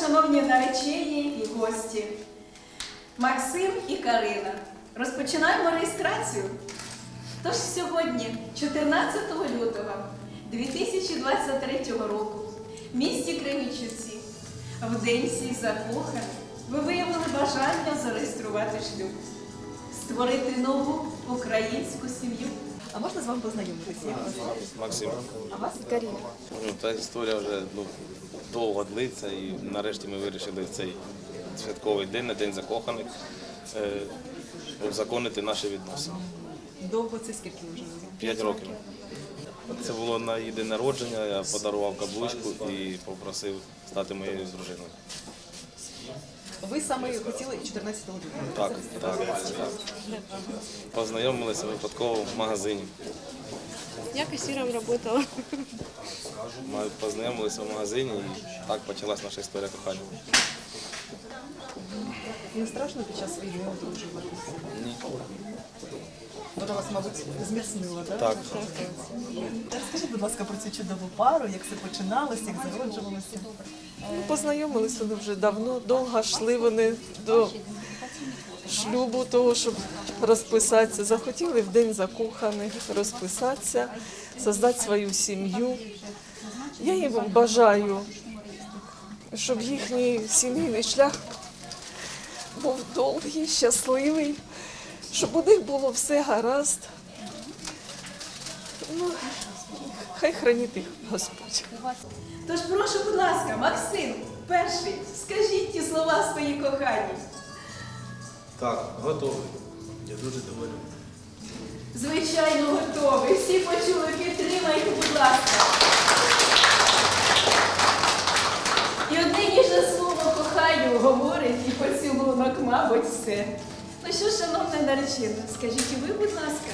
шановні наречені і гості, Максим і Карина. Розпочинаємо реєстрацію. Тож сьогодні, 14 лютого 2023 року, в місті Кремічівці, в день всіх закоханих, ви виявили бажання зареєструвати шлюб, створити нову українську сім'ю. А можна з вами познайомитися? Максим. А вас Каріна. Ну, та історія вже ну, довго длиться, і нарешті ми вирішили в цей святковий день, на день закоханих, е, узаконити наші відносини. Довго це скільки вже? П'ять років. Це було на її день народження, я подарував каблучку і попросив стати моєю дружиною. Ви саме хотіли 14 лютого. Так, так, так. Познайомилися випадково в магазині. Я кассиром працювала. Ми познайомилися в магазині і так почалась наша історія кохання. Не страшно під час війни одружуватися? Ні. Вона вас, мабуть, зміцнила, так? Так. Розкажіть, будь ласка, про цю чудову пару, як все починалося, як зароджувалося. Ну, Познайомилися вони вже давно, довго йшли вони до шлюбу, того, щоб розписатися. Захотіли в день закоханих розписатися, создати свою сім'ю. Я їм бажаю, щоб їхній сімейний шлях був довгий, щасливий, щоб у них було все гаразд. Ну, хай хранить їх Господь. Тож прошу, будь ласка, Максим, перший, скажіть ті слова свої кохані. Так, готовий. Я дуже доволі. Звичайно, готовий. Всі почули, підтримайте, будь ласка. І одне ніжне слово кохаю говорить і поцілунок, мабуть, все. Ну що, шановна наречена, скажіть і ви, будь ласка,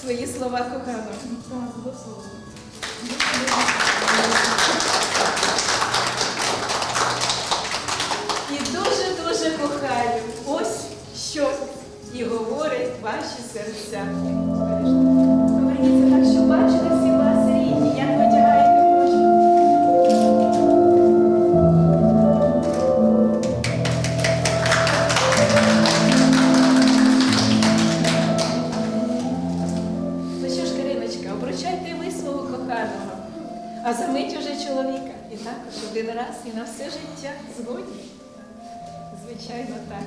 свої слова коханого. Так, готово. І дуже-дуже кохаю. Ось що і говорить ваші серця. І також один раз і на все життя згодні. Звичайно, так.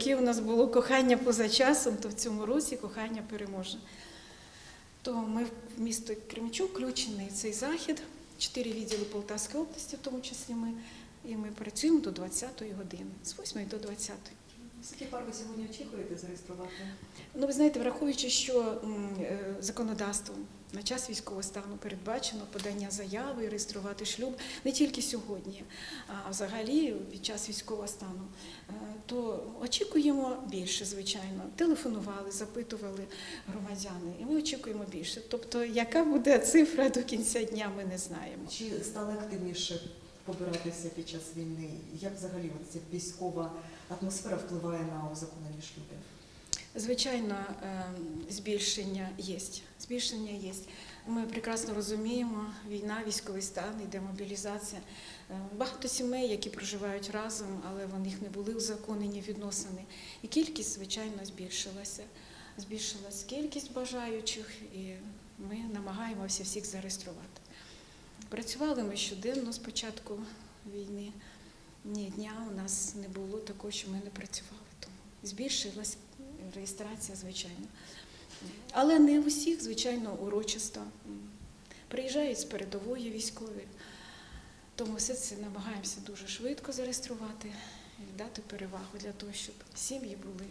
Роки у нас було кохання поза часом, то в цьому році кохання переможе. То ми в місто Кремчук включений цей захід, чотири відділи Полтавської області, в тому числі ми. І ми працюємо до 20-ї години, з 8 до 20. Скільки пар ви сьогодні очікуєте зареєструвати? Ну, ви знаєте, враховуючи, що е, законодавством на час військового стану передбачено подання заяви реєструвати шлюб не тільки сьогодні, а взагалі під час військового стану, е, то очікуємо більше, звичайно. Телефонували, запитували громадяни, і ми очікуємо більше. Тобто, яка буде цифра до кінця дня, ми не знаємо. Чи стали активніше побиратися під час війни? Як взагалі ця військова атмосфера впливає на узаконення шлюбів? Звичайно, е, збільшення є. Збільшення є. Ми прекрасно розуміємо, війна, військовий стан, йде мобілізація. Е, Багато сімей, які проживають разом, але в них не були узаконені відносини. І кількість, звичайно, збільшилася. Збільшилась кількість бажаючих, і ми намагаємося всіх зареєструвати. Працювали ми щоденно з початку війни. ні дня у нас не було такого, що ми не працювали. Тому збільшилась реєстрація, звичайно. Але не усіх, звичайно, урочисто. Приїжджають з передової військові. Тому все це намагаємося дуже швидко зареєструвати і дати перевагу для того, щоб сім'ї були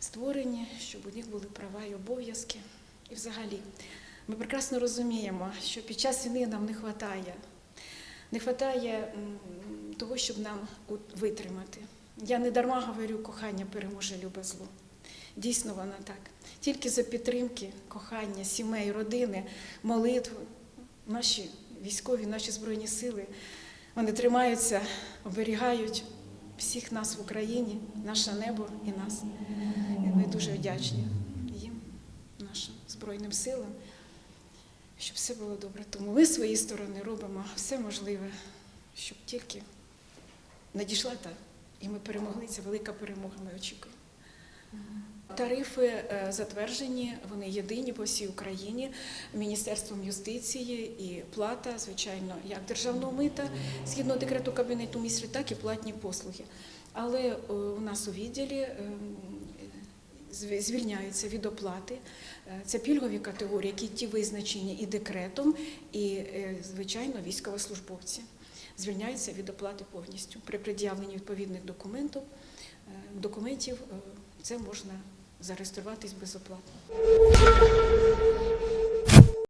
створені, щоб у них були права і обов'язки. І взагалі, ми прекрасно розуміємо, що під час війни нам не вистачає. Не вистачає того, щоб нам витримати. Я не дарма говорю, кохання переможе любе зло. Дійсно, воно так. Тільки за підтримки, кохання, сімей, родини, молитв, наші військові, наші збройні сили, вони тримаються, оберігають всіх нас в Україні, наше небо і нас. І ми дуже вдячні їм, нашим Збройним силам, щоб все було добре. Тому ми з своєї сторони робимо все можливе, щоб тільки надійшла та, і ми перемогли. Це велика перемога, ми очікуємо. Тарифи е, затверджені, вони єдині по всій Україні Міністерством юстиції і плата, звичайно, як державного мита згідно декрету Кабінету міністрів, так і платні послуги. Але е, у нас у відділі е, звільняються від оплати. Це пільгові категорії, які ті визначені і декретом, і, звичайно, військовослужбовці. Звільняються від оплати повністю. При пред'явленні відповідних документів, е, документів е, це можна зареєструватись безоплатно.